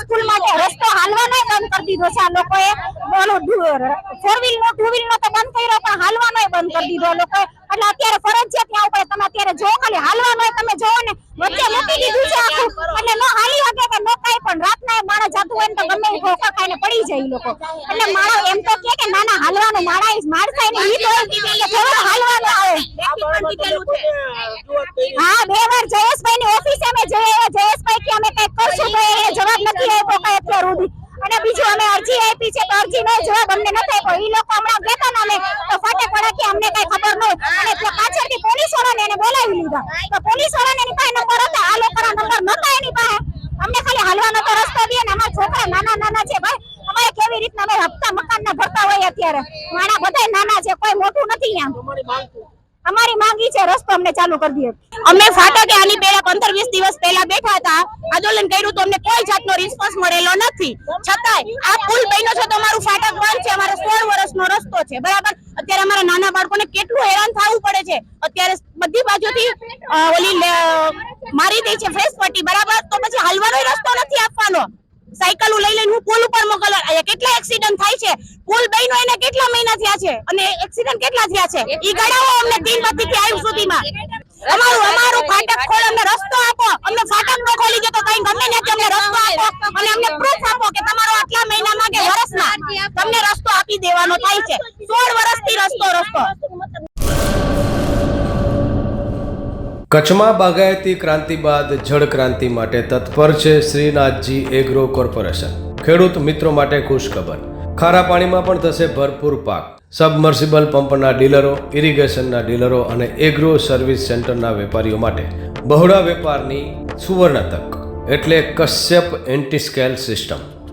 School માટે રસ્તો હાલવાનો બંધ કરી દીધો છે. આ લોકોએ ઓલું ફોર વ્હીલ નો ટુ વ્હીલ નો તો બંધ કર્યો પણ હાલવાનો બંધ કરી દીધો લોકો એટલે અત્યારે ફરજિયાત ત્યાં ઉપર તમે અત્યારે જો ખાલી હાલવાનો તમે જોવો ને વચ્ચે મૂકી દીધું છે આખું. એટલે નો હાલી શકે કે નો કાઈ પણ રાતના માણસ જાતું હોય ને તો ગમે એ ખોખા ખાઈને પડી જાય લોકો. એટલે માણસ એમ તો કે કે ના ના હાલવાનું માણસ માણસાઈ ને ઈ તો હાલવાનું આવે. હા બે વાર જયેશભાઈ ની ઓફિસે અમે જઈ આવ્યા જયેશભાઈ કે અમે કંઈક કરશું તો એ જવાબ નથી આપ્યો કઈ અત્યાર સુધી અને બીજું અમે અરજી છે, તો અરજી નો જવાબ અમને નથી આપ્યો. ઈ લોકો હમણાં કહેતા ને અમે, તો ફાટે પડે કે અમને કઈ ખબર ન અને પાછળથી પોલીસ વાળાને એને બોલાવી લીધા. તો પોલીસ વાળાને એની પાસે નંબર હતા. આ લોકોના નંબર નતા એની પાસે. અમને ખાલી હાલવાનો તો રસ્તો દે ને અમારા છોકરા નાના નાના છે ભાઈ. અમારે કેવી રીતના અમે હપ્તા મકાન ના ભરતા હોય અત્યારે? માણા બધા નાના છે, કોઈ મોટું નથી અહીંયા અમારી માંગી છે, રસ્તો અમને ચાલુ કરી દે. અમે ફાટકે આની પહેલા પંદર વીસ દિવસ પહેલા બેઠા હતા. આંદોલન કર્યું તો અમને કોઈ જાતનો રિસ્પોન્સ મળેલો નથી. છતાંય આ પુલ બન્યો છે તો અમારું ફાટક બંધ છે, અમારો સોળ વર્ષનો રસ્તો છે, બરાબર? અત્યારે અમારા નાના બાળકોને કેટલું હેરાન થવું પડે છે? અત્યારે બધી બાજુથી ઓલી મારી દે છે ફ્રેશ પટ્ટી, બરાબર? તો પછી હાલવાનો રસ્તો નથી આપવાનો. સાયકલ લઈ લઈને હું પુલ ઉપર મોકલવા, અહીંયા કેટલા એક્સિડન્ટ થાય છે? પુલ બન્યો એને કેટલા મહિના થયા છે? અને એક્સિડન્ટ કેટલા થયા છે? ઈ ગણાવો અમને તીનબત્તી થી આવ્યું સુધીમાં. અમારું અમારું ફાટક ખોલ અમને રસ્તો આપો અમને ફાટક નો ખોલી દો તો કઈ ગમે ને અમને રસ્તો આપો અને અમને પ્રૂફ આપો કે તમારો આટલા મહિનામાં કે તમને રસ્તો આપી દેવાનો થાય છે. સોળ વર્ષથી રસ્તો રસ્તો. કચ્છમાં બાગાયતી ક્રાંતિ બાદ જળ ક્રાંતિ માટે તત્પર છે શ્રીનાથજી એગ્રો કોર્પોરેશન. ખેડૂત મિત્રો માટે ખુશખબર. ખારા પાણીમાં પણ થશે ભરપૂર પાક. સબમર્સિબલ પંપના ડીલરો, ઇરિગેશનના ડીલરો અને એગ્રો સર્વિસ સેન્ટરના વેપારીઓ માટે બહોળા વેપારની સુવર્ણ તક. એટલે કશ્યપ એન્ટી સ્કેલ સિસ્ટમ.